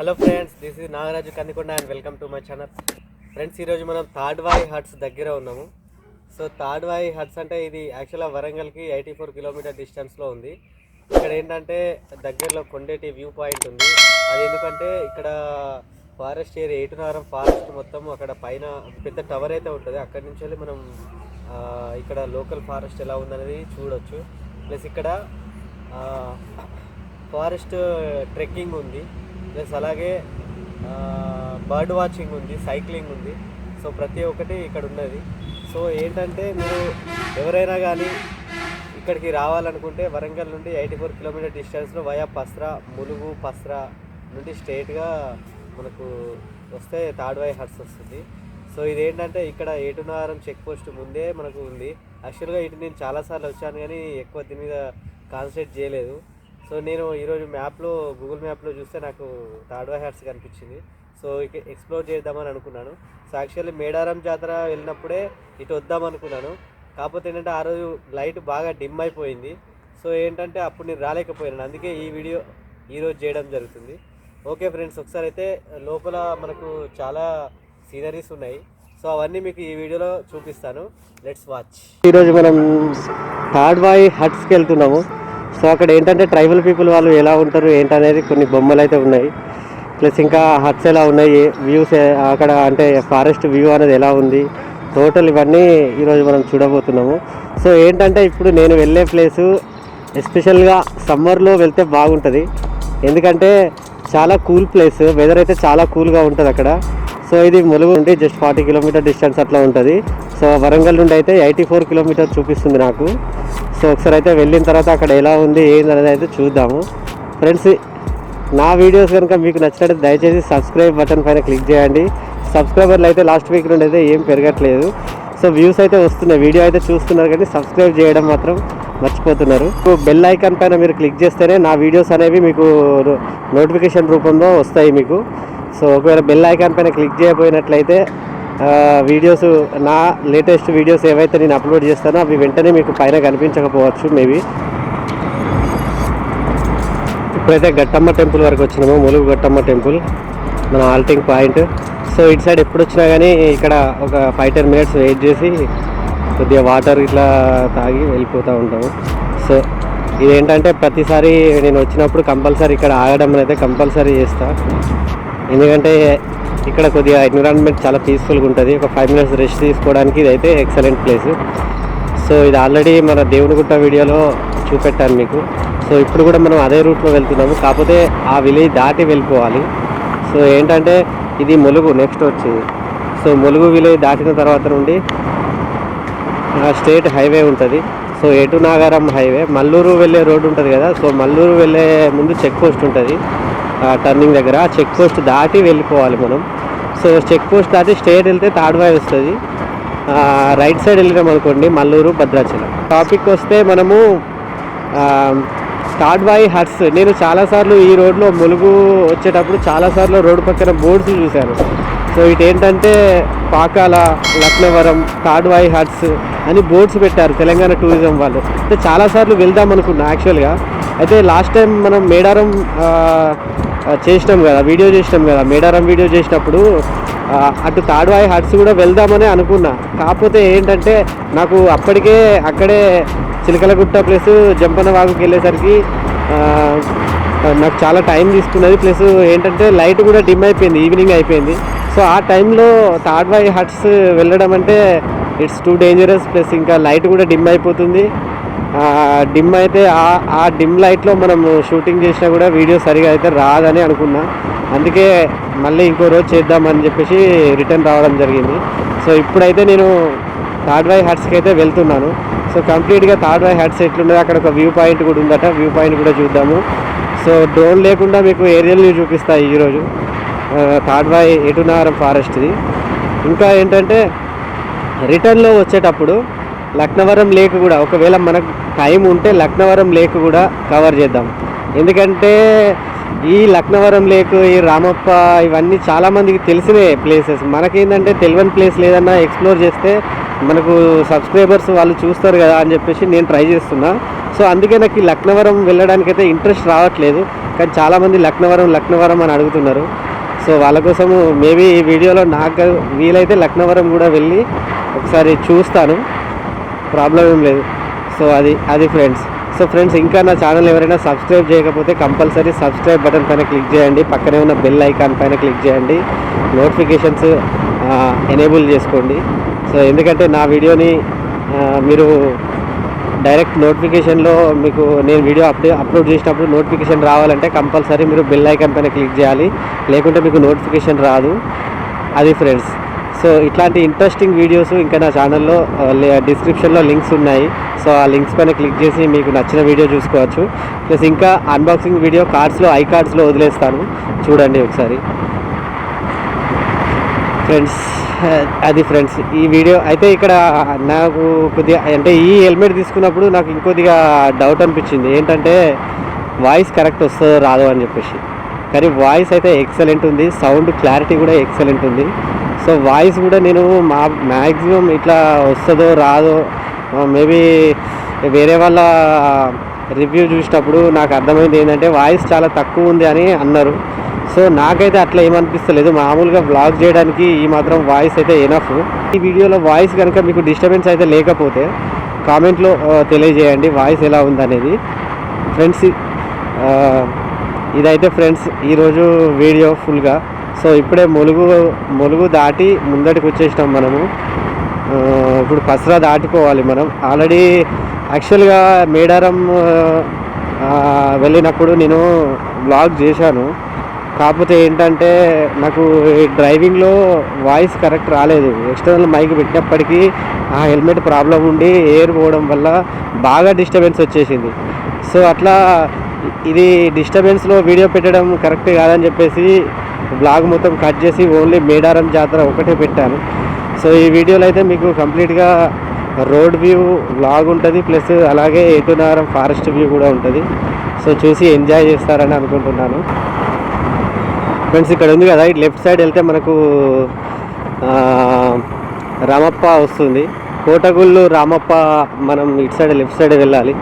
Hello friends this is Nagaraju Kandikonda and welcome to my channel. Friends ఈరోజు మనం Tadvai huts దగ్గర ఉన్నాము. So Tadvai huts అంటే ఇది యాక్చువల్గా వరంగల్కి ఎయిటీ ఫోర్ కిలోమీటర్ డిస్టెన్స్లో ఉంది. ఇక్కడ ఏంటంటే దగ్గరలో కొండేటి వ్యూ పాయింట్ ఉంది. అది ఎందుకంటే ఇక్కడ ఫారెస్ట్ ఏరియా ఏటునారం ఫారెస్ట్ మొత్తం అక్కడ పైన పెద్ద టవర్ అయితే ఉంటుంది. అక్కడి నుంచి వెళ్ళి మనం ఇక్కడ లోకల్ ఫారెస్ట్ ఎలా ఉందనేది చూడొచ్చు. ప్లస్ ఇక్కడ ఫారెస్ట్ ట్రెక్కింగ్ ఉంది. ప్లస్ అలాగే బర్డ్ వాచింగ్ ఉంది సైక్లింగ్ ఉంది. సో ప్రతి ఒక్కటి ఇక్కడ ఉన్నది. సో ఏంటంటే మీరు ఎవరైనా కానీ ఇక్కడికి రావాలనుకుంటే వరంగల్ నుండి ఎయిటీ ఫోర్ కిలోమీటర్ డిస్టెన్స్లో వయా పస్రా ములుగు పస్రా నుండి స్ట్రైట్గా మనకు వస్తే తాడ్వాయి హట్స్ వస్తుంది. సో ఇదేంటంటే ఇక్కడ ఏటునారం చెక్ పోస్ట్ ముందే మనకు ఉంది. యాక్చువల్గా ఇటు నేను చాలాసార్లు వచ్చాను కానీ ఎక్కువ దీని మీద కాన్సన్ట్రేట్ చేయలేదు. సో నేను ఈరోజు మ్యాప్లో గూగుల్ మ్యాప్లో చూస్తే నాకు తాడ్వాయి హ్యాట్స్ కనిపించింది. సో ఇక ఎక్స్ప్లోర్ చేద్దామని అనుకున్నాను. సో యాక్చువల్లీ మేడారం జాతర వెళ్ళినప్పుడే ఇటు వద్దాం అనుకున్నాను. కాకపోతే ఏంటంటే ఆ రోజు లైట్ బాగా డిమ్ అయిపోయింది. సో ఏంటంటే అప్పుడు నేను రాలేకపోయాను. అందుకే ఈ వీడియో ఈరోజు చేయడం జరుగుతుంది. ఓకే ఫ్రెండ్స్ ఒకసారి అయితే లోపల మనకు చాలా సీనరీస్ ఉన్నాయి. సో అవన్నీ మీకు ఈ వీడియోలో చూపిస్తాను. Let's watch. ఈరోజు మనం తాడ్వాయి హట్స్కి వెళ్తున్నాము. సో అక్కడ ఏంటంటే ట్రైబల్ పీపుల్ వాళ్ళు ఎలా ఉంటారు ఏంటనేది కొన్ని బొమ్మలు అయితే ఉన్నాయి. ప్లస్ ఇంకా హట్స్ ఎలా ఉన్నాయి వ్యూస్ అక్కడ అంటే ఫారెస్ట్ వ్యూ అనేది ఎలా ఉంది టోటల్ ఇవన్నీ ఈరోజు మనం చూడబోతున్నాము. సో ఏంటంటే ఇప్పుడు నేను వెళ్ళే ప్లేసు ఎస్పెషల్గా సమ్మర్లో వెళ్తే బాగుంటుంది. ఎందుకంటే చాలా కూల్ ప్లేస్ వెదర్ అయితే చాలా కూల్గా ఉంటుంది అక్కడ సో ఇది ములుగు నుండి జస్ట్ ఫార్టీ కిలోమీటర్ డిస్టెన్స్ అట్లా ఉంటుంది. సో వరంగల్ నుండి అయితే ఎయిటీ ఫోర్ కిలోమీటర్ చూపిస్తుంది నాకు. సో ఒకసారి అయితే వెళ్ళిన తర్వాత అక్కడ ఎలా ఉంది ఏంది అనేది అయితే చూద్దాము. ఫ్రెండ్స్ నా వీడియోస్ కనుక మీకు నచ్చినట్టు దయచేసి సబ్స్క్రైబ్ బటన్ పైన క్లిక్ చేయండి. సబ్స్క్రైబర్లు అయితే లాస్ట్ వీక్ నుండి అయితే ఏం పెరగట్లేదు. సో వ్యూస్ అయితే వస్తున్నాయి వీడియో అయితే చూస్తున్నారు కానీ సబ్స్క్రైబ్ చేయడం మాత్రం మర్చిపోతున్నారు. బెల్ ఐకాన్ పైన మీరు క్లిక్ చేస్తేనే నా వీడియోస్ అనేవి మీకు నోటిఫికేషన్ రూపంలో వస్తాయి మీకు. సో ఒకవేళ బెల్ ఐకాన్ పైన క్లిక్ చేయబోయినట్లయితే వీడియోస్ నా లేటెస్ట్ వీడియోస్ ఏవైతే నేను అప్లోడ్ చేస్తానో అవి వెంటనే మీకు పైన కనిపించకపోవచ్చు మేబీ ఇప్పుడైతే గట్టమ్మ టెంపుల్ వరకు వచ్చినాము ములుగు గట్టమ్మ టెంపుల్ మన ఆల్టింగ్ పాయింట్ సో ఇటు సైడ్ ఎప్పుడు వచ్చినా కానీ ఇక్కడ ఒక ఫైవ్ టెన్ మినిట్స్ వెయిట్ చేసి కొద్దిగా వాటర్ ఇట్లా తాగి వెళ్ళిపోతూ ఉంటాము. సో ఇదేంటంటే ప్రతిసారి నేను వచ్చినప్పుడు కంపల్సరీ ఇక్కడ ఆగడం అయితే కంపల్సరీ చేస్తాను ఎందుకంటే ఇక్కడ కొద్దిగా ఎన్విరాన్మెంట్ చాలా పీస్ఫుల్గా ఉంటుంది. ఒక ఫైవ్ మినిట్స్ రెస్ట్ తీసుకోవడానికి ఇదైతే ఎక్సలెంట్ ప్లేస్ సో ఇది ఆల్రెడీ మన దేవునిగుట్ట వీడియోలో చూపెట్టాను మీకు. సో ఇప్పుడు కూడా మనం అదే రూట్లో వెళ్తున్నాము. కాకపోతే ఆ విలేజ్ దాటి వెళ్ళిపోవాలి. సో ఏంటంటే ఇది ములుగు నెక్స్ట్ వచ్చేది. సో ములుగు విలేజ్ దాటిన తర్వాత నుండి స్టేట్ హైవే ఉంటుంది. సో ఎటు నాగారం హైవే మల్లూరు వెళ్ళే రోడ్డు ఉంటుంది కదా. సో మల్లూరు వెళ్ళే ముందు చెక్ పోస్ట్ ఉంటుంది. టర్నింగ్ దగ్గర చెక్ పోస్ట్ దాటి వెళ్ళిపోవాలి మనం. సో చెక్ పోస్ట్ దాటి స్టేట్ వెళ్తే తాడువాయి వస్తుంది. రైట్ సైడ్ వెళ్ళినాం అనుకోండి మల్లూరు భద్రాచలం. టాపిక్ వస్తే మనము తాడ్వాయి హట్స్ నేను చాలాసార్లు ఈ రోడ్లో ములుగు వచ్చేటప్పుడు చాలాసార్లు రోడ్డు పక్కన బోర్డ్స్ చూశాను. సో ఇటు ఏంటంటే పాకాల లక్నవరం తాడ్వాయి హట్స్ అని బోర్డ్స్ పెట్టారు తెలంగాణ టూరిజం వాళ్ళు. అయితే చాలాసార్లు వెళ్దాం అనుకున్నా యాక్చువల్గా అయితే లాస్ట్ టైం మనం మేడారం చేసినాం కదా వీడియో చేసినాం కదా మేడారం వీడియో చేసినప్పుడు అటు తాడువాయి హట్స్ కూడా వెళ్దామని అనుకున్నా. కాకపోతే ఏంటంటే నాకు అప్పటికే అక్కడే చిలకలగుట్ట ప్లస్ జంపన వాగుకి వెళ్ళేసరికి నాకు చాలా టైం తీసుకున్నది. ప్లస్ ఏంటంటే లైట్ కూడా డిమ్ అయిపోయింది ఈవినింగ్ అయిపోయింది. సో ఆ టైంలో తాడ్వాయి హట్స్ వెళ్ళడం అంటే ఇట్స్ టూ డేంజరస్. ప్లస్ ఇంకా లైట్ కూడా డిమ్ అయిపోతుంది. డిమ్ అయితే ఆ ఆ డిమ్ లైట్లో మనం షూటింగ్ చేసినా కూడా వీడియో సరిగా అయితే రాదని అనుకున్నా. అందుకే మళ్ళీ ఇంకో రోజు చేద్దామని చెప్పేసి రిటర్న్ రావడం జరిగింది. సో ఇప్పుడైతే నేను థర్డ్ వై హ్యాట్స్కి అయితే వెళ్తున్నాను. సో కంప్లీట్గా థర్డ్డ్రాయ్ హ్యాట్స్ ఎట్లున్నది అక్కడ ఒక వ్యూ పాయింట్ కూడా ఉందట. వ్యూ పాయింట్ కూడా చూద్దాము. సో డ్రోన్ లేకుండా మీకు ఏరియల్ వ్యూ చూపిస్తాయి ఈరోజు థర్డ్ వై ఎటునారం ఫారెస్ట్ది. ఇంకా ఏంటంటే రిటర్న్లో వచ్చేటప్పుడు లక్నవరం లేక్ కూడా ఒకవేళ మనకు టైం ఉంటే లక్నవరం లేక్ కూడా కవర్ చేద్దాం. ఎందుకంటే ఈ లక్నవరం లేక్ ఈ రామప్ప ఇవన్నీ చాలామందికి తెలిసిన ప్లేసెస్ మనకేంటంటే తెలియని ప్లేస్ లేదన్నా ఎక్స్ప్లోర్ చేస్తే మనకు సబ్స్క్రైబర్స్ వాళ్ళు చూస్తారు కదా అని చెప్పేసి నేను ట్రై చేస్తున్నా. సో అందుకే నాకు ఈ లక్నవరం వెళ్ళడానికి అయితే ఇంట్రెస్ట్ రావట్లేదు. కానీ చాలామంది లక్నవరం లక్నవరం అని అడుగుతున్నారు. సో వాళ్ళ కోసము మేబీ ఈ వీడియోలో నాకు వీలైతే లక్నవరం కూడా వెళ్ళి ఒకసారి చూస్తాను. ప్రాబ్లం ఏం లేదు. సో అది అది ఫ్రెండ్స్. సో ఫ్రెండ్స్ ఇంకా నా ఛానల్ ఎవరైనా సబ్స్క్రైబ్ చేయకపోతే కంపల్సరీ సబ్స్క్రైబ్ బటన్ పైన క్లిక్ చేయండి. పక్కనే ఉన్న బెల్ ఐకాన్ పైన క్లిక్ చేయండి. నోటిఫికేషన్స్ ఎనేబుల్ చేసుకోండి. సో ఎందుకంటే నా వీడియోని మీరు డైరెక్ట్ నోటిఫికేషన్లో మీకు నేను వీడియో అప్డే అప్లోడ్ చేసినప్పుడు నోటిఫికేషన్ రావాలంటే కంపల్సరీ మీరు బెల్ ఐకాన్ పైన క్లిక్ చేయాలి. లేకుంటే మీకు నోటిఫికేషన్ రాదు. అది ఫ్రెండ్స్. సో ఇట్లాంటి ఇంట్రెస్టింగ్ వీడియోస్ ఇంకా నా ఛానల్లో డిస్క్రిప్షన్లో లింక్స్ ఉన్నాయి. సో ఆ లింక్స్ పైన క్లిక్ చేసి మీకు నచ్చిన వీడియో చూసుకోవచ్చు. ప్లస్ ఇంకా అన్బాక్సింగ్ వీడియో కార్డ్స్లో ఐ కార్డ్స్లో వదిలేస్తాను. చూడండి ఒకసారి. ఫ్రెండ్స్ అది ఫ్రెండ్స్ ఈ వీడియో అయితే ఇక్కడ నాకు కొద్దిగా అంటే ఈ హెల్మెట్ తీసుకున్నప్పుడు నాకు ఇంకొద్దిగా డౌట్ అనిపించింది. ఏంటంటే వాయిస్ కరెక్ట్ వస్తుందో రాదో అని చెప్పేసి. కానీ వాయిస్ అయితే ఎక్సలెంట్ ఉంది. సౌండ్ క్లారిటీ కూడా ఎక్సలెంట్ ఉంది. సో వాయిస్ కూడా నేను మా మ్యాక్సిమం ఇట్లా వస్తుందో రాదో మేబీ వేరే వాళ్ళ రివ్యూ చూసినప్పుడు నాకు అర్థమైంది ఏంటంటే వాయిస్ చాలా తక్కువ ఉంది అని అన్నారు. సో నాకైతే అట్లా ఏమనిపిస్తలేదు. మామూలుగా బ్లాగ్ చేయడానికి ఈ మాత్రం వాయిస్ అయితే ఎనఫ్ ఈ వీడియోలో వాయిస్ కనుక మీకు డిస్టర్బెన్స్ అయితే లేకపోతే కామెంట్లో తెలియజేయండి వాయిస్ ఎలా ఉందనేది. ఫ్రెండ్స్ ఇదైతే ఫ్రెండ్స్ ఈరోజు వీడియో ఫుల్గా. సో ఇప్పుడే ములుగు ములుగు దాటి ముందటికి వచ్చేసినాం మనము. ఇప్పుడు పసరా దాటిపోవాలి మనం. ఆల్రెడీ యాక్చువల్గా మేడారం వెళ్ళినప్పుడు నేను బ్లాగ్ చేశాను. కాకపోతే ఏంటంటే నాకు డ్రైవింగ్లో వాయిస్ కరెక్ట్ రాలేదు. ఎక్స్టర్నల్ మైక్ పెట్టినప్పటికీ ఆ హెల్మెట్ ప్రాబ్లం ఉండి ఎయిర్ పోవడం వల్ల బాగా డిస్టర్బెన్స్ వచ్చేసింది. సో అట్లా ఇది డిస్టర్బెన్స్లో వీడియో పెట్టడం కరెక్ట్ కాదని చెప్పేసి బ్లాగ్ మొత్తం కట్ చేసి ఓన్లీ మేడారం జాతర ఒకటే పెట్టాను. సో ఈ వీడియోలో అయితే మీకు కంప్లీట్గా రోడ్ వ్యూ బ్లాగ్ ఉంటుంది ప్లస్ అలాగే ఏటునారం ఫారెస్ట్ వ్యూ కూడా ఉంటుంది. సో చూసి ఎంజాయ్ చేస్తారని అనుకుంటున్నాను. ఫ్రెండ్స్ ఇక్కడ ఉంది కదా ఇటు లెఫ్ట్ సైడ్ వెళ్తే మనకు రామప్ప వస్తుంది. కోటగుళ్ళు రామప్ప మనం ఇటు సైడ్ లెఫ్ట్ సైడ్ వెళ్ళాలి.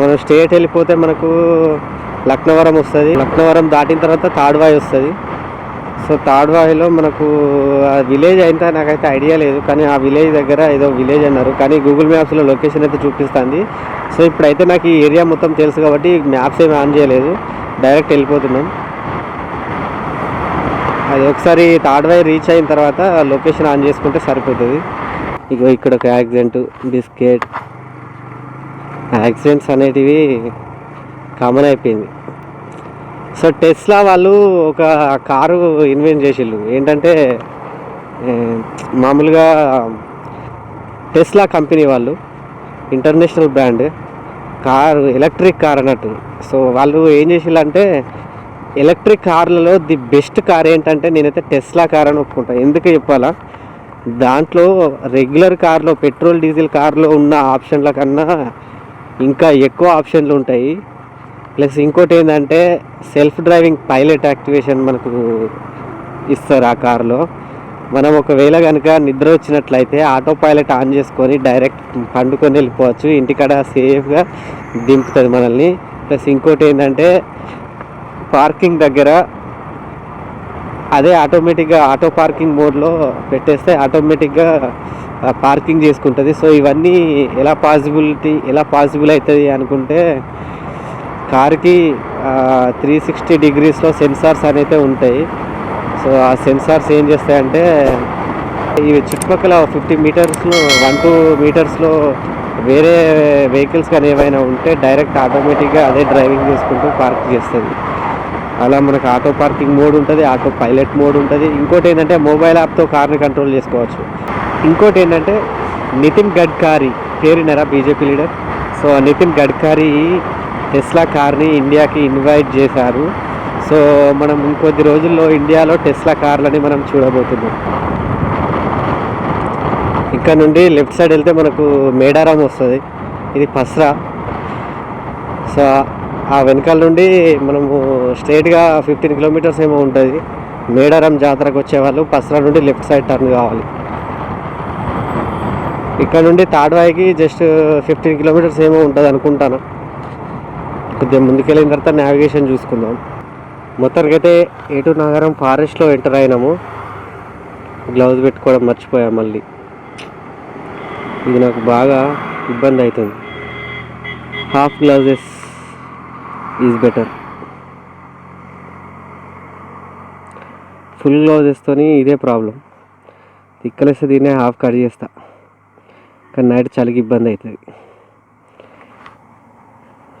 మనం స్టేట్ వెళ్ళిపోతే మనకు లక్నవరం వస్తుంది. లక్నవరం దాటిన తర్వాత తాడ్వాయి వస్తుంది. సో తాడ్వాయిలో మనకు ఆ విలేజ్ అయితే నాకైతే ఐడియా లేదు కానీ ఆ విలేజ్ దగ్గర ఏదో విలేజ్ అన్నారు. కానీ గూగుల్ మ్యాప్స్లో లొకేషన్ అయితే చూపిస్తుంది. సో ఇప్పుడైతే నాకు ఈ ఏరియా మొత్తం తెలుసు కాబట్టి మ్యాప్స్ ఏమి ఆన్ చేయలేదు. డైరెక్ట్ వెళ్ళిపోతున్నాం. అది ఒకసారి తాడ్వాయి రీచ్ అయిన తర్వాత లొకేషన్ ఆన్ చేసుకుంటే సరిపోతుంది. ఇగో ఇక్కడ ఒక యాక్సిడెంట్ బిస్కెట్ యాక్సిడెంట్స్ అనేటివి కామన్ అయిపోయింది. సో టెస్లా వాళ్ళు ఒక కారు ఇన్వెంట్ చేసిళ్ళు. ఏంటంటే మామూలుగా టెస్లా కంపెనీ వాళ్ళు international brand car electric car అన్నట్టు. సో వాళ్ళు ఏం చేసిళ్ళు అంటే ఎలక్ట్రిక్ కార్లలో ది బెస్ట్ కార్ ఏంటంటే నేనైతే టెస్లా కార్ అని ఒప్పుకుంటాను ఎందుకు చెప్పాలా? దాంట్లో రెగ్యులర్ కార్లో పెట్రోల్ డీజిల్ కార్లో ఉన్న ఆప్షన్ల కన్నా ఇంకా ఎక్కువ ఆప్షన్లు ఉంటాయి. ప్లస్ ఇంకోటి ఏంటంటే సెల్ఫ్ డ్రైవింగ్ పైలట్ యాక్టివేషన్ మనకు ఇస్తారు ఆ కార్లో. మనం ఒకవేళ కనుక నిద్ర వచ్చినట్లయితే ఆటో పైలట్ ఆన్ చేసుకొని డైరెక్ట్ పండుకొని వెళ్ళిపోవచ్చు. ఇంటికాడ సేఫ్గా దింపుతుంది మనల్ని. ప్లస్ ఇంకోటి ఏంటంటే పార్కింగ్ దగ్గర అదే ఆటోమేటిక్గా ఆటో పార్కింగ్ మోడ్లో పెట్టేస్తే ఆటోమేటిక్గా పార్కింగ్ చేసుకుంటుంది. సో ఇవన్నీ ఎలా పాసిబిలిటీ ఎలా పాసిబుల్ అవుతుంది అనుకుంటే కార్కి త్రీ సిక్స్టీ డిగ్రీస్లో సెన్సార్స్ అయితే ఉంటాయి. సో ఆ సెన్సార్స్ ఏం చేస్తాయంటే ఇవి చుట్టుపక్కల ఫిఫ్టీ మీటర్స్లో వన్ టూ మీటర్స్లో వేరే వెహికల్స్ కానీ ఏమైనా ఉంటే డైరెక్ట్ ఆటోమేటిక్గా అదే డ్రైవింగ్ చేసుకుంటూ పార్క్ చేస్తుంది. అలా మనకు ఆటో పార్కింగ్ మోడ్ ఉంటుంది ఆటో పైలట్ మోడ్ ఉంటుంది. ఇంకోటి ఏంటంటే మొబైల్ యాప్తో కార్ని కంట్రోల్ చేసుకోవచ్చు. ఇంకోటి ఏంటంటే Nitin Gadkari పేరున్నారా BJP leader. So Nitin Gadkari Tesla కార్ని ఇండియాకి ఇన్వైట్ చేశారు. సో మనం ఇంకొద్ది రోజుల్లో ఇండియాలో టెస్లా కార్లని మనం చూడబోతున్నాం. ఇక్కడ నుండి లెఫ్ట్ సైడ్ వెళ్తే మనకు మేడారం వస్తుంది. ఇది పస్రా. సో ఆ వెనకాల నుండి మనము స్ట్రైట్గా ఫిఫ్టీన్ కిలోమీటర్స్ ఏమో ఉంటుంది. మేడారం జాతరకు వచ్చేవాళ్ళు పస్రా నుండి లెఫ్ట్ సైడ్ టర్న్ కావాలి. ఇక్కడ నుండి తాడ్వాయికి జస్ట్ ఫిఫ్టీన్ కిలోమీటర్స్ ఏమో ఉంటుంది అనుకుంటాను. కొద్దిగా ముందుకెళ్ళిన తర్వాత నావిగేషన్ చూసుకుందాం. మొత్తానికి అయితే ఏటు నగరం ఫారెస్ట్లో ఎంటర్ అయినాము. గ్లౌజ్ పెట్టుకోవడం మర్చిపోయా మళ్ళీ. ఇది నాకు బాగా ఇబ్బంది అవుతుంది. Half gloves is better full గ్లౌజెస్తోని ఇదే ప్రాబ్లం తిక్కలేస్తే దీన్నే హాఫ్ కట్ చేస్తా. కానీ నైట్ చలికి ఇబ్బంది అవుతుంది.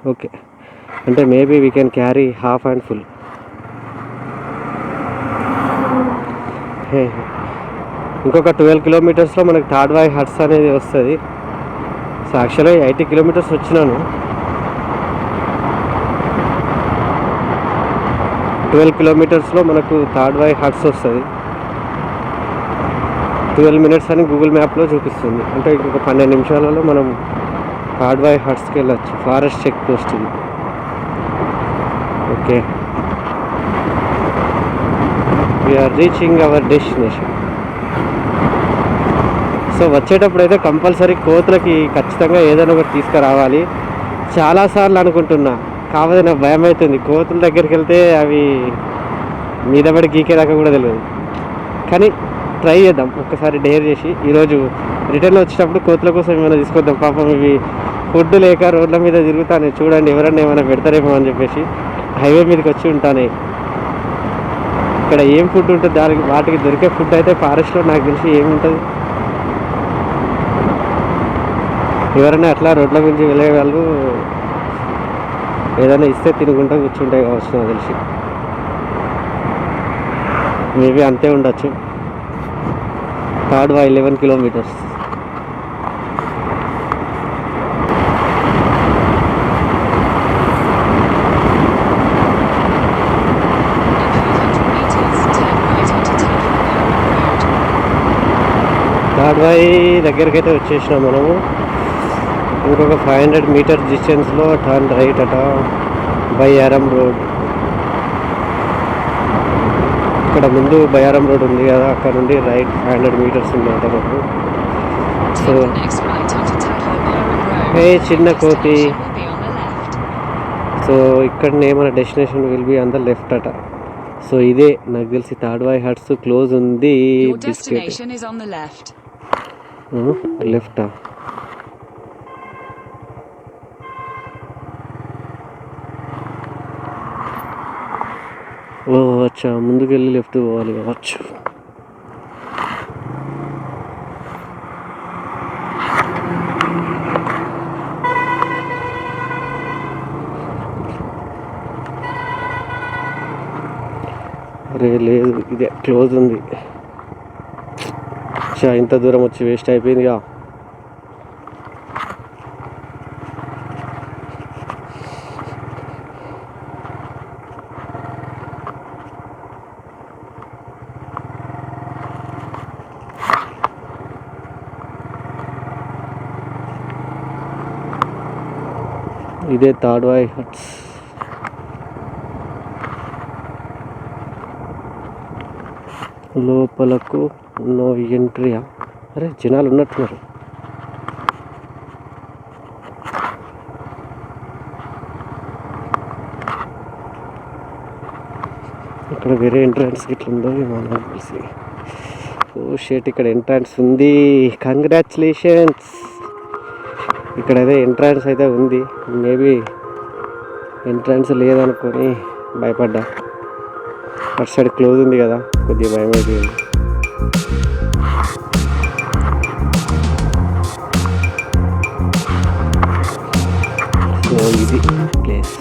ఓకే. అంటే maybe we can carry half and full ఇంకొక ట్వెల్వ్ కిలోమీటర్స్లో మనకి తాడ్వాయి హట్స్ అనేది వస్తుంది. సో యాక్చువల్గా ఎయిటీ కిలోమీటర్స్ వచ్చినాను. ట్వెల్వ్ కిలోమీటర్స్లో మనకు తాడ్వాయి హట్స్ వస్తుంది. ట్వెల్వ్ మినిట్స్ అని గూగుల్ మ్యాప్లో చూపిస్తుంది. అంటే ఇంకొక పన్నెండు నిమిషాలలో మనం తాడ్వాయి హట్స్కి వెళ్ళచ్చు. ఫారెస్ట్ చెక్ పోస్ట్ ఇది. Okay. We are reaching our destination so వచ్చేటప్పుడు అయితే కంపల్సరీ కోతులకి ఖచ్చితంగా ఏదైనా ఒకటి తీసుకురావాలి. చాలాసార్లు అనుకుంటున్నా. కాకపోతే నాకు భయం అవుతుంది. కోతుల దగ్గరికి వెళ్తే అవి మీద పడి గీకేదాకా కూడా తెలియదు. కానీ ట్రై చేద్దాం. ఒక్కసారి డేర్ చేసి ఈరోజు రిటర్న్ వచ్చేటప్పుడు కోతుల కోసం ఏమైనా తీసుకొద్దాం. పాపం ఇవి ఫుడ్ లేక రోడ్ల మీద తిరుగుతాను. చూడండి ఎవరన్నా ఏమైనా పెడతారేమో అని చెప్పేసి హైవే మీదకి వచ్చి ఉంటాను. ఇక్కడ ఏం ఫుడ్ ఉంటుంది దానికి వాటికి దొరికే ఫుడ్ అయితే ఫారెస్ట్లో నాకు తెలిసి ఏముంటుంది? ఎవరైనా అట్లా రోడ్ల గురించి వెళ్ళే వాళ్ళు ఏదైనా ఇస్తే తినుకుంటా కూర్చుంటే కావచ్చు నాకు తెలిసి. మేబీ అంతే ఉండొచ్చు. Third Y eleven kilometres third Y దగ్గరికి అయితే వచ్చేసినాం మనము. ఇంకొక ఫైవ్ హండ్రెడ్ మీటర్ డిస్టెన్స్లో టర్న్ రైట్ అట బయ్యారం రోడ్ ఇక్కడ ముందు బయ్యారం రోడ్ ఉంది కదా అక్కడ నుండి రైట్ ఫైవ్ హండ్రెడ్ మీటర్స్ ఉంది అంట మాకు సో హే చిన్న కోతి. సో ఇక్కడ మన destination will be on the left అట. సో ఇదే నాకు తెలిసి తాడ్వాయి హట్స్ క్లోజ్ ఉంది బిస్కెట్ left. లెఫ్టా ఓ అచ్చా ముందుకెళ్ళి లెఫ్ట్ పోవాలి కావచ్చు. అరే లేదు ఇదే క్లోజ్ ఉంది. చా ఇంత దూరం వచ్చి వేస్ట్ అయిపోయిందిగా. ఇదే తాడ్వాయ్ హట్స్. లోపలకు నో ఎంట్రీయా అరే జనాలు ఉన్నట్టున్నారు. ఇక్కడ వేరే ఎంట్రన్స్ ఇట్లా ఉందో ఏమో తెలిసి. ఓ షేట్ ఇక్కడ ఎంట్రన్స్ ఉంది. కంగ్రాచులేషన్స్ ఇక్కడ అయితే ఎంట్రన్స్ అయితే ఉంది. మేబీ ఎంట్రన్స్ లేదనుకొని భయపడ్డా. అటు సైడ్ క్లోజ్ ఉంది కదా కొద్దిగా భయం అయిపోయింది ఇది. ప్లేస్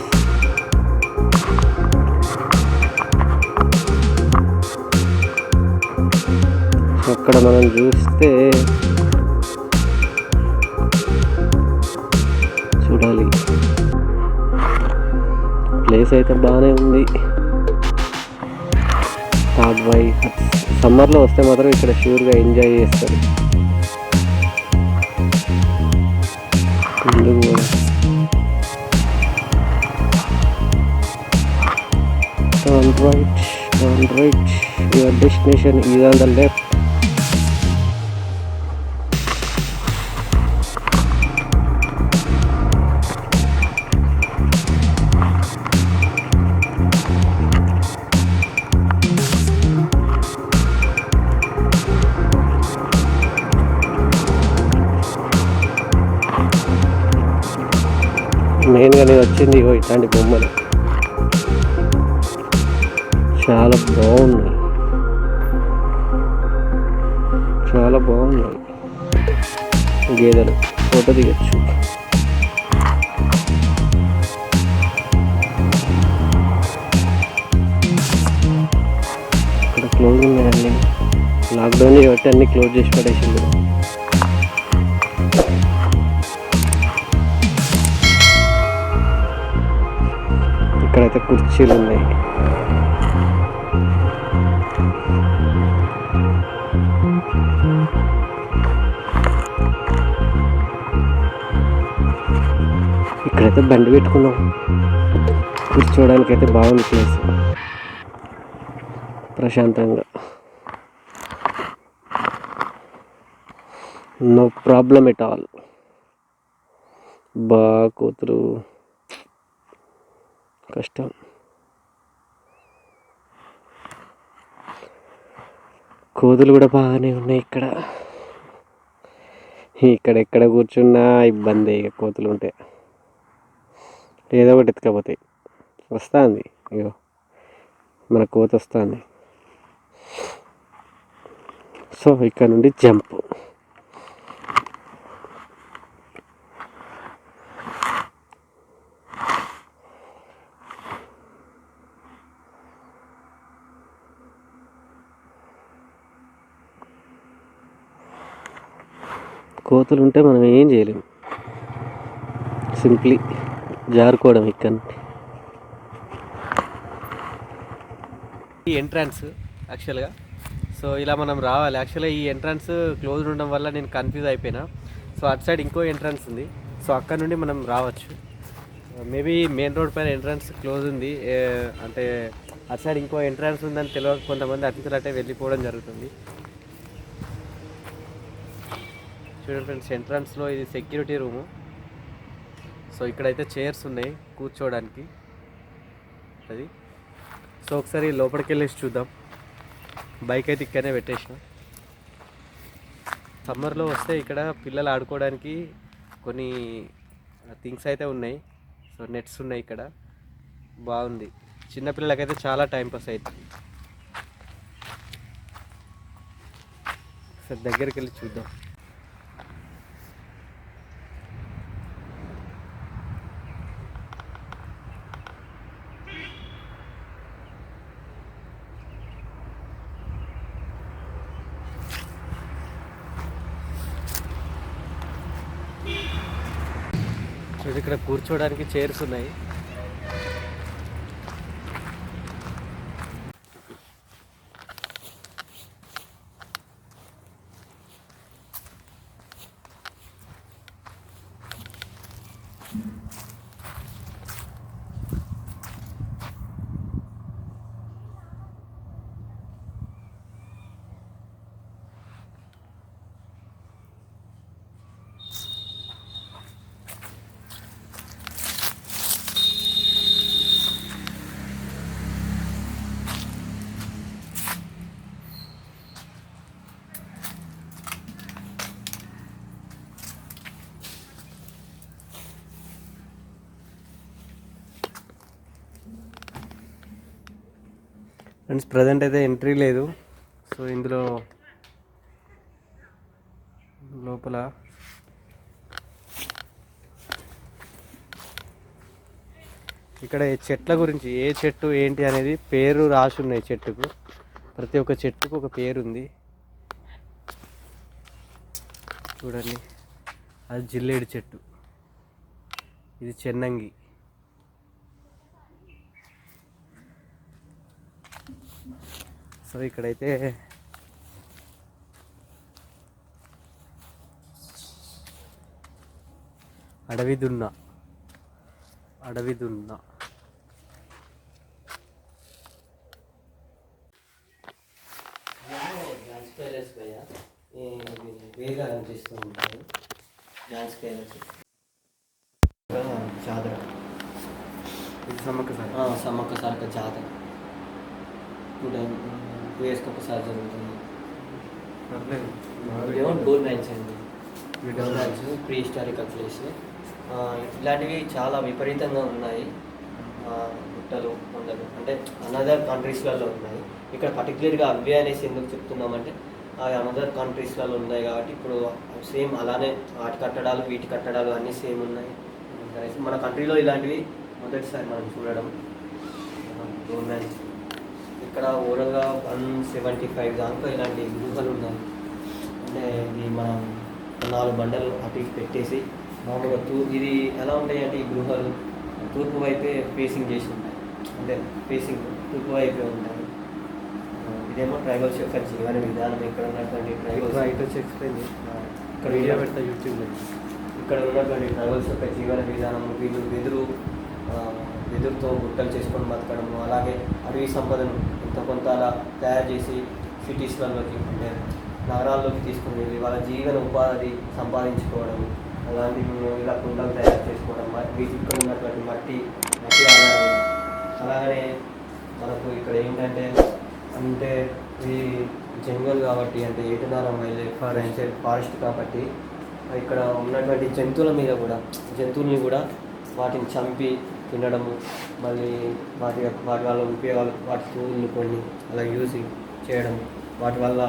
అక్కడ మనం చూస్తే ప్లేస్ అయితే బాగానే ఉంది. హార్డ్ బై సమ్మర్లో వస్తే మాత్రం ఇక్కడ షూర్గా ఎంజాయ్ చేస్తారు. ముందుకు కూడా. Right turn right your destination is on the left వచ్చింది ఇగో ఇట్లాంటి బొమ్మలు. చాలా బాగున్నాయి. చాలా బాగున్నాయి. గేదెలు ఫోటో దిగచ్చు. ఇక్కడ క్లోజ్ ఉన్నాయండి. లాక్డౌన్ కాబట్టి అన్ని క్లోజ్ చేసి పడేసింది. ఇక్కడైతే కుర్చీలు ఉన్నాయి. ఇక్కడైతే బండి పెట్టుకున్నాం. కూర్చోవడానికి అయితే బాగుంది ప్లేస్ ప్రశాంతంగా. నో ప్రాబ్లం ఎట్ ఆల్ బా కూతురు. కష్టం. కోతులు కూడా బాగానే ఉన్నాయి ఇక్కడ. ఇక్కడ ఎక్కడ కూర్చున్నా ఇబ్బంది ఇక కోతులు ఉంటే. ఏదో ఒకటి ఎత్తుకపోతాయి వస్తుంది. ఇగో మన కోత వస్తుంది సో ఇక్కడ నుండి జంప్. కోతులు ఉంటే మనం ఏం చేయలేము సింప్లీ జారుకోవడం ఇక్కడ. ఈ ఎంట్రన్స్ యాక్చువల్గా సో ఇలా మనం రావాలి. యాక్చువల్గా ఈ ఎంట్రన్స్ క్లోజ్ ఉండడం వల్ల నేను కన్ఫ్యూజ్ అయిపోయినా. సో అటు సైడ్ ఇంకో ఎంట్రన్స్ ఉంది. సో అక్కడ నుండి మనం రావచ్చు. మేబీ మెయిన్ రోడ్ పైన ఎంట్రన్స్ క్లోజ్ ఉంది. అంటే అటు సైడ్ ఇంకో ఎంట్రన్స్ ఉందని తెలియక కొంతమంది అతిథులు అంటే వెళ్ళిపోవడం జరుగుతుంది. చూడండి ఫ్రెండ్స్ ఎంట్రన్స్లో ఇది సెక్యూరిటీ రూము సో ఇక్కడైతే చైర్స్ ఉన్నాయి కూర్చోవడానికి అది. సో ఒకసారి లోపలికి వెళ్ళేసి చూద్దాం. బైక్ అయితే ఇక్కడనే పెట్టేసిన. సమ్మర్లో వస్తే ఇక్కడ పిల్లలు ఆడుకోవడానికి కొన్ని థింగ్స్ అయితే ఉన్నాయి. సో నెట్స్ ఉన్నాయి ఇక్కడ. బాగుంది. చిన్నపిల్లలకైతే చాలా టైం పాస్ అవుతుంది ఒకసారి దగ్గరికి వెళ్ళి చూద్దాం. ఇక్కడ కూర్చోవడానికి చైర్స్ ఉన్నాయి. ఫ్రెండ్స్ ప్రజెంట్ అయితే ఎంట్రీ లేదు. సో ఇందులో లోపల ఇక్కడ చెట్ల గురించి ఏ చెట్టు ఏంటి అనేది పేరు రాసి ఉన్నాయి చెట్టుకు. ప్రతి ఒక్క చెట్టుకు ఒక పేరు ఉంది. చూడండి. అది జిల్లేడు చెట్టు. ఇది చెన్నంగి. సో ఇక్కడైతే. అడవి దున్న. అడవి దున్న. వేగా అనిపిస్తూ జాతర. ఇది సమ్మక్క సార్. సమ్మక్క సారక జాతర. Two time. టూ ఇయర్స్కి ఒకసారి జరుగుతుంది ఇదేమో మైన్స్ అండి. మైన్స్ ప్రీ హిస్టారికల్ ప్లేస్ ఇలాంటివి చాలా విపరీతంగా ఉన్నాయి. గుట్టలు కొండలు అంటే అనదర్ కంట్రీస్లలో ఉన్నాయి. ఇక్కడ పర్టికులర్గా అవే అనేసి ఎందుకు చెప్తున్నామంటే అవి అనదర్ కంట్రీస్లలో ఉన్నాయి కాబట్టి ఇప్పుడు సేమ్ అలానే వాటి కట్టడాలు వీటి కట్టడాలు అన్నీ సేమ్ ఉన్నాయి. మన కంట్రీలో ఇలాంటివి మొదటిసారి మనం చూడడం. గవర్నమెంట్ ఇక్కడ ఓవరాల్గా వన్ సెవెంటీ ఫైవ్ దాంట్లో ఇలాంటి గుహలు ఉన్నాయి. అంటే ఇది మనం నాలుగు బండలు అటు పెట్టేసి మామూలుగా తూ ఇది ఎలా ఉంటాయి అంటే ఈ గృహాలు? తూర్పు వైపే ఫేసింగ్ చేసి ఉంటాయి. అంటే ఫేసింగ్ తూర్పు వైపే ఉంటాయి. ఇదేమో ట్రైబల్స్ యొక్క జీవన విధానం ఇక్కడ ఉన్నటువంటి ట్రైబల్స్ రైట్ వచ్చి ఎక్స్ప్లెయిన్ ఇక్కడ వీడియో పెడతా యూట్యూబ్లో ఇక్కడ ఉన్నటువంటి ట్రైబల్స్ యొక్క జీవన విధానం వీళ్ళు వెదురు వెదురుతో గుట్టలు చేసుకొని బతకడము అలాగే అడవి సంపదను కొంత అలా తయారు చేసి సిటీస్లలోకి అంటే నగరాల్లోకి తీసుకుని వెళ్ళి వాళ్ళ జీవన ఉపాధి సంపాదించుకోవడం అలాంటివి ఇలా కుండలు తయారు చేసుకోవడం వీటికి వీటి ఇక్కడ ఉన్నటువంటి మట్టి మట్టి ఆధారం. అలాగనే మనకు ఇక్కడ ఏంటంటే అంటే ఇది జంగల్ కాబట్టి అంటే ఏటునారం వెళ్ళే ఫారెస్ట్ ఫారెస్ట్ కాబట్టి ఇక్కడ ఉన్నటువంటి జంతువుల మీద కూడా జంతువుల్ని కూడా వాటిని చంపి తినడము మళ్ళీ వాటి యొక్క వాటి వల్ల ఉపయోగాలు వాటి తూళ్ళు కొన్ని అలా యూజ్ చేయడం వాటి వల్ల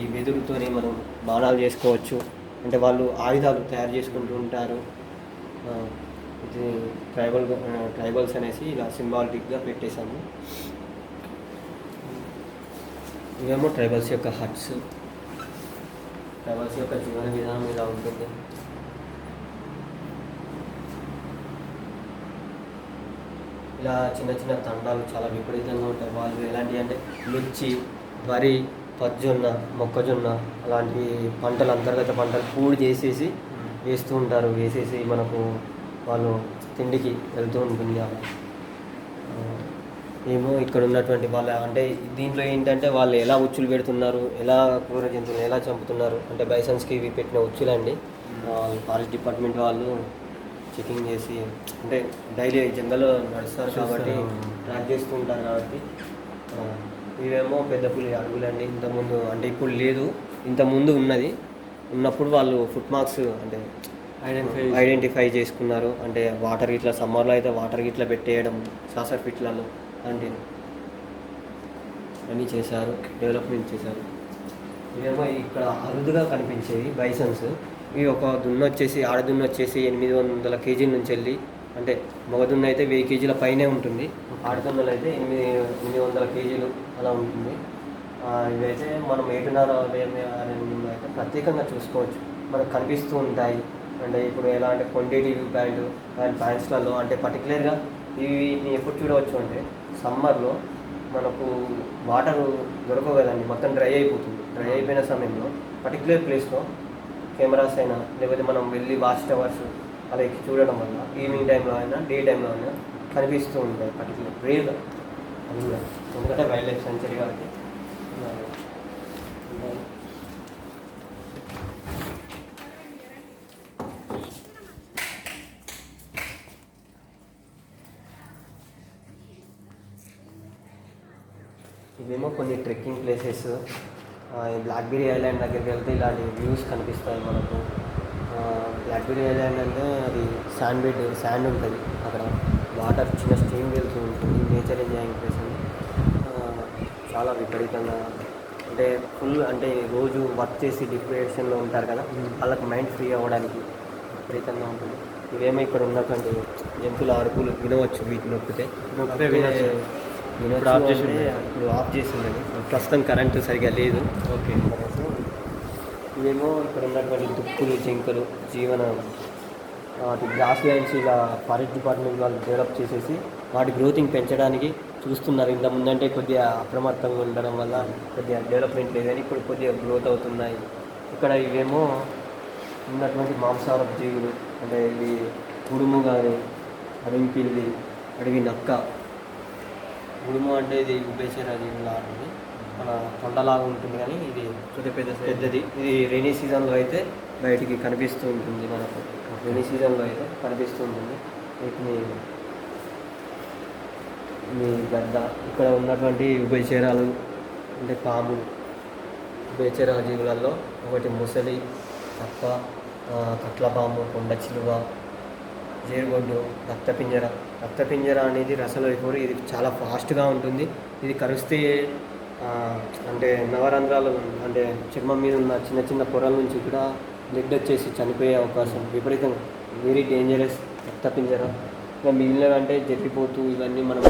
ఈ వెదురుతోనే మనం బాణాలు చేసుకోవచ్చు. అంటే వాళ్ళు ఆయుధాలు తయారు చేసుకుంటూ ఉంటారు. ఇది ట్రైబల్ ట్రైబల్స్ అనేసి ఇలా సింబాలిటిక్గా పెట్టేశాము. ఇవేమో ట్రైబల్స్ యొక్క హట్స్. ట్రైబల్స్ యొక్క జీవన విధానం ఇలా ఉంటుంది. ఇలా చిన్న చిన్న తండాలు చాలా విపరీతంగా ఉంటాయి. వాళ్ళు ఎలాంటివి అంటే మిర్చి వరి పజ్జొన్న మొక్కజొన్న అలాంటి పంటలు అంతర్గత పంటలు పూడి చేసేసి వేస్తూ ఉంటారు. వేసేసి మనకు వాళ్ళు తిండికి వెళ్తూ ఉంటుంది ఏమో ఇక్కడ ఉన్నటువంటి వాళ్ళ అంటే దీంట్లో ఏంటంటే వాళ్ళు ఎలా ఉచ్చులు పెడుతున్నారు ఎలా క్రూర జంతువులు ఎలా చంపుతున్నారు అంటే బైసన్స్కి ఇవి పెట్టిన ఉచ్చులండి. ఫారెస్ట్ డిపార్ట్మెంట్ వాళ్ళు చెకింగ్ చేసి అంటే డైలీ జంగల్లో నడుస్తారు కాబట్టి. ట్రాక్ చేస్తూ ఉంటారు కాబట్టి ఇవేమో పెద్ద పులి అడుగులండి ఇంతకుముందు అంటే ఇప్పుడు లేదు. ఇంతకుముందు ఉన్నది. ఉన్నప్పుడు వాళ్ళు ఫుట్ మార్క్స్ అంటే ఐడెంటిఫై ఐడెంటిఫై చేసుకున్నారు. అంటే వాటర్ గిట్లా సమ్మర్లో అయితే వాటర్ గిట్లా పెట్టేయడం సాసర్ ఫిట్లలో అంటే అన్నీ చేశారు డెవలప్మెంట్ చేశారు. ఇవేమో ఇక్కడ అరుదుగా కనిపించేవి బైసన్స్ ఈ ఒక దున్న వచ్చేసి ఆడదున్న వచ్చేసి ఎనిమిది వందల కేజీల నుంచి వెళ్ళి అంటే మగ దున్న అయితే వెయ్యి కేజీల పైనే ఉంటుంది. ఆడదున్నలు అయితే ఎనిమిది ఎనిమిది వందల కేజీలు అలా ఉంటుంది. ఇవైతే మనం ఏటున్నర అయితే ప్రత్యేకంగా చూసుకోవచ్చు. మనకు కనిపిస్తూ ఉంటాయి. అంటే ఇప్పుడు ఎలా అంటే కొండేటి ప్యాంట్ అండ్ ప్యాంట్స్లలో అంటే పర్టికులర్గా ఇవి ఎప్పుడు చూడవచ్చు అంటే సమ్మర్లో మనకు వాటర్ దొరకవు కదండి. మొత్తం డ్రై అయిపోతుంది. డ్రై అయిపోయిన సమయంలో పర్టికులర్ ప్లేస్లో కెమెరాస్ అయినా లేకపోతే మనం వెళ్ళి వాచ్ టవర్స్ అలా ఎక్కి చూడడం వల్ల ఈవినింగ్ టైంలో అయినా డే టైంలో అయినా కనిపిస్తూ ఉంటాయి పర్టికులర్ రేర్గా అది కూడా. ఎందుకంటే వైల్డ్ లైఫ్ సెంచరీ కాబట్టి. ఇవేమో కొన్ని ట్రెక్కింగ్ ప్లేసెస్. బ్లాక్బెరీ ఐలాండ్ దగ్గరికి వెళ్తే ఇలాంటి వ్యూస్ కనిపిస్తాయి మనకు. బ్లాక్బెరీ ఐలాండ్ అంటే అది శాండ్ బెడ్ శాండ్ ఉంటుంది. అక్కడ వాటర్ చిన్న స్ట్రీమ్ వెళ్తూ ఉంటుంది. నేచర్ ఎంజాయింగ్ ప్లేస్ చాలా విపరీతంగా అంటే ఫుల్ అంటే రోజు వర్క్ చేసి డిప్రెషన్లో ఉంటారు కదా. వాళ్ళకి మైండ్ ఫ్రీ అవ్వడానికి విపరీతంగా ఉంటుంది. ఇవేమో ఇక్కడ ఉన్నటువంటి జంతువుల అరుపులు వినవచ్చు వీటిని నొక్కితే నొక్కితే. వినొచ్చు. ఇప్పుడు ఆఫ్ చేసి అంటే ప్రస్తుతం కరెంటు సరిగా లేదు. ఓకే. ఇవేమో ఇక్కడ ఉన్నటువంటి దుక్కులు జింకలు జీవన వాటి గ్రాస్ ల్యాండ్స్ ఇలా ఫారెస్ట్ డిపార్ట్మెంట్ వాళ్ళు డెవలప్ చేసేసి వాటి గ్రోతింగ్ పెంచడానికి చూస్తున్నారు. ఇంత ముందంటే కొద్దిగా అప్రమత్తంగా ఉండడం వల్ల కొద్దిగా డెవలప్మెంట్ లేదని ఇప్పుడు కొద్దిగా గ్రోత్ అవుతున్నాయి. ఇక్కడ ఇవేమో ఉన్నటువంటి మాంసాహారపు జీవులు అంటే ఇవి ఉడుము కానీ అడవి పిల్లి అడవి నక్క. ఉడుము అంటే ఇది ఉభయచర జీవులు లాంటిది మన కొండలాగా ఉంటుంది కానీ ఇది పెద్ద size. పెద్దది. ఇది రైనీ సీజన్లో అయితే బయటికి కనిపిస్తూ ఉంటుంది మనకు. రైనీ సీజన్లో అయితే కనిపిస్తూ ఉంటుంది. వీటిని మీ గద్ద ఇక్కడ ఉన్నటువంటి ఉభయచరాలు అంటే పాములు ఉభయచర జీవులలో ఒకటి ముసలి తప్ప కట్లపాము కొండ చిలువ జేరుగొడ్డు రక్తపింజర. రక్తపింజర అనేది రసలోయకూర ఇది చాలా ఫాస్ట్గా ఉంటుంది. ఇది కరిస్తే అంటే నవరంధ్రాలు అంటే చర్మం మీద ఉన్న చిన్న చిన్న పొరల నుంచి కూడా బ్లడ్ వచ్చేసి చనిపోయే అవకాశం విపరీతంగా. వెరీ డేంజరస్ రక్తపింజర ఇంకా మిగిలినవి అంటే జట్టిపోతూ ఇవన్నీ మనం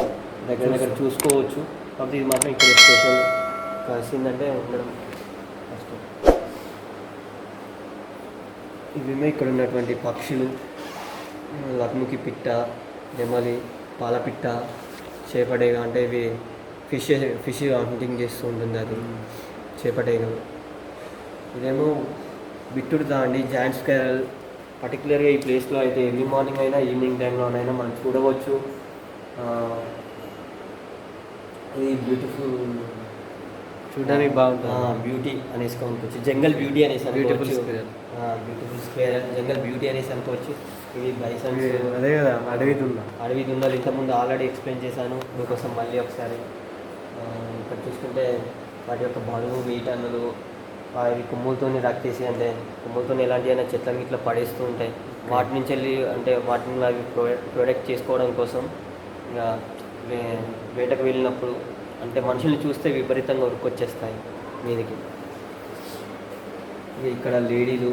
దగ్గర దగ్గర చూసుకోవచ్చు. కాకపోతే ఇది మాత్రం ఇక్కడ స్పెషల్ కలిసిందంటే ఉండడం కష్టం. ఇవేమో ఇక్కడ ఉన్నటువంటి పక్షులు లక్ముకి పిట్ట నెమలి పాలపిట్ట చేపడేగ అంటే ఇవి ఫిష్ ఫిష్ హంటింగ్ చేస్తూ ఉంటుంది అది. చేపడేగ ఇదేమో బిట్టుడు దాండి జాయింట్స్ క్యారల్. పర్టికులర్గా ఈ ప్లేస్లో అయితే ఎర్లీ మార్నింగ్ అయినా ఈవినింగ్ టైంలోనైనా మనం చూడవచ్చు. ఇది బ్యూటిఫుల్. చూడడానికి బాగుంటుంది. బ్యూటీ అనేసి అనుకోవచ్చు. జంగల్ బ్యూటీ అనేసి అనుకోవచ్చు. square. Beautiful square. Jungle beauty అనేసి అనుకోవచ్చు. ఇది బైసన్స్ అదే కదా అడవి దున్న అడవి దున్నలు ఇంతకుముందు ఆల్రెడీ ఎక్స్ప్లెయిన్ చేశాను. మీకోసం మళ్ళీ ఒకసారి ఇక్కడ చూసుకుంటే వాటి యొక్క బరువు వెయిట్ అన్నలు ఆ, ఇవి కొమ్ములతోని రక్కేసి అంటే కొమ్ములతో ఎలాంటి అయినా చెట్ల ఇట్లా పడేస్తూ ఉంటాయి. వాటి నుంచి వెళ్ళి అంటే వాటిని అవి ప్రొడక్ట్ చేసుకోవడం కోసం ఇక వేటకు వెళ్ళినప్పుడు అంటే మనుషుల్ని చూస్తే విపరీతంగా ఉరుకొచ్చేస్తాయి మీదికి. ఇక ఇక్కడ లేడీలు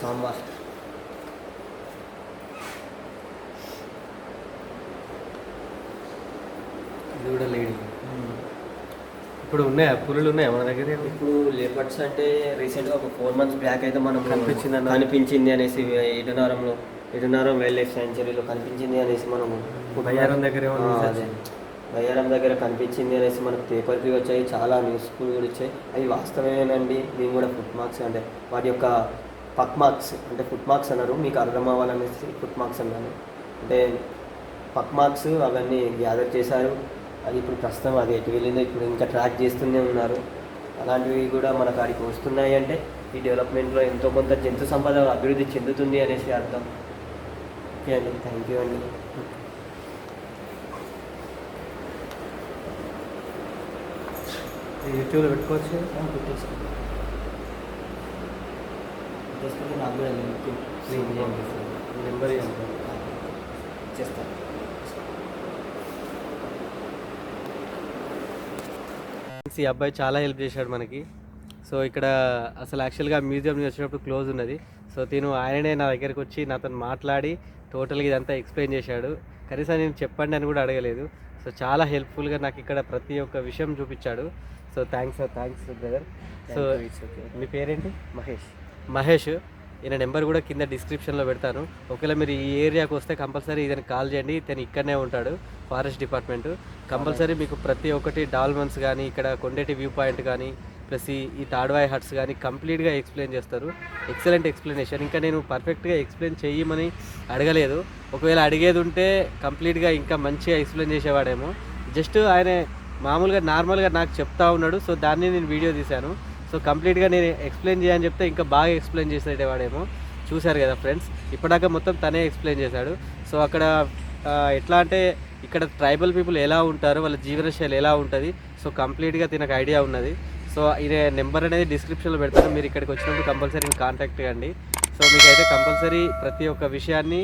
సాంబార్ ఇది కూడా లేడీ. ఇప్పుడు ఉన్నాయా? పులులు ఉన్నాయా మన దగ్గర? ఇప్పుడు లేపర్స్ అంటే రీసెంట్గా ఒక ఫోర్ మంత్స్ బ్యాక్ అయితే మనం కనిపించింది అన్నారు. కనిపించింది అనేసి ఇటునారంలో ఇటునారం వైల్డ్ లైఫ్ సాంచురీలో కనిపించింది అనేసి మనం బయ్యారం దగ్గర అదే. బయ్యారం దగ్గర కనిపించింది అనేసి మనకు పేపర్కి వచ్చాయి చాలా న్యూస్ కూడా వచ్చాయి. అవి వాస్తవమేనండి మేము కూడా ఫుట్ మార్క్స్ అంటే వాటి యొక్క పక్ మార్క్స్ అంటే ఫుట్ మార్క్స్ అన్నారు. మీకు అర్థం అవ్వాలనేసి ఫుట్ మార్క్స్ అన్నాను. అంటే పక్ మార్క్స్ అవన్నీ గ్యాదర్ చేశారు. అది ఇప్పుడు ప్రస్తుతం అది ఎటు వెళ్ళిందో ఇప్పుడు ఇంకా ట్రాక్ చేస్తూనే ఉన్నారు. అలాంటివి కూడా మన కాడికి వస్తున్నాయి అంటే ఈ డెవలప్మెంట్లో ఎంతో కొంత జంతు సంపద అభివృద్ధి చెందుతుంది అనేసి అర్థం. ఓకే అండి. థ్యాంక్ యూ అండి. యూట్యూబ్లో పెట్టుకోవచ్చు? పెట్టేసుకోండి. పెట్టేసుకుంటే నాకు కూడా నెంబర్ చేస్తాను. ఈ అబ్బాయి చాలా హెల్ప్ చేశాడు మనకి. సో ఇక్కడ అసలు యాక్చువల్గా మ్యూజియం వచ్చినప్పుడు క్లోజ్ ఉన్నది. సో తిను ఆయననే నా దగ్గరికి వచ్చి నాతో మాట్లాడి టోటల్గా ఇదంతా ఎక్స్ప్లెయిన్ చేశాడు. కనీసం నేను చెప్పండి అని కూడా అడగలేదు. సో చాలా హెల్ప్ఫుల్గా నాకు ఇక్కడ ప్రతి ఒక్క విషయం చూపించాడు. So thanks thanks brother so మీ పేరేంటి? మహేష్. మహేష్. ఈయన నెంబర్ కూడా కింద డిస్క్రిప్షన్లో పెడతాను. ఒకవేళ మీరు ఈ ఏరియాకి వస్తే కంపల్సరీ ఇతను కాల్ చేయండి. ఇతను ఇక్కడనే ఉంటాడు ఫారెస్ట్ డిపార్ట్మెంట్. కంపల్సరీ మీకు ప్రతి ఒక్కటి డాల్మన్స్ కానీ ఇక్కడ కొండేటి వ్యూ పాయింట్ కానీ ప్లస్ ఈ తాడ్వాయ్ హట్స్ కానీ కంప్లీట్గా ఎక్స్ప్లెయిన్ చేస్తారు. ఎక్సలెంట్ ఎక్స్ప్లెనేషన్ ఇంకా నేను పర్ఫెక్ట్గా ఎక్స్ప్లెయిన్ చేయమని అడగలేదు. ఒకవేళ అడిగేది ఉంటే కంప్లీట్గా ఇంకా మంచిగా ఎక్స్ప్లెయిన్ చేసేవాడేమో. జస్ట్ ఆయన మామూలుగా నార్మల్గా నాకు చెప్తా ఉన్నాడు. సో దాన్ని నేను వీడియో తీశాను. సో కంప్లీట్గా నేను ఎక్స్ప్లెయిన్ చేయని చెప్తే ఇంకా బాగా ఎక్స్ప్లెయిన్ చేసేటవాడేమో చూశారు కదా ఫ్రెండ్స్ ఇప్పటిదాకా మొత్తం తనే ఎక్స్ప్లెయిన్ చేశాడు. సో అక్కడ ఎట్లా అంటే ఇక్కడ ట్రైబల్ పీపుల్ ఎలా ఉంటారు వాళ్ళ జీవనశైలి ఎలా ఉంటుంది సో కంప్లీట్గా తినకు ఐడియా ఉన్నది. సో ఇది నెంబర్ అనేది డిస్క్రిప్షన్లో పెడతాను మీరు ఇక్కడికి వచ్చినప్పుడు కంపల్సరీ కాంటాక్ట్ కండి సో మీకైతే కంపల్సరీ ప్రతి ఒక్క విషయాన్ని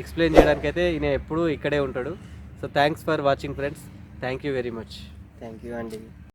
ఎక్స్ప్లెయిన్ చేయడానికైతే ఈయన ఎప్పుడూ ఇక్కడే ఉంటాడు. So thanks for watching friends thank you very much. Thank you అండి.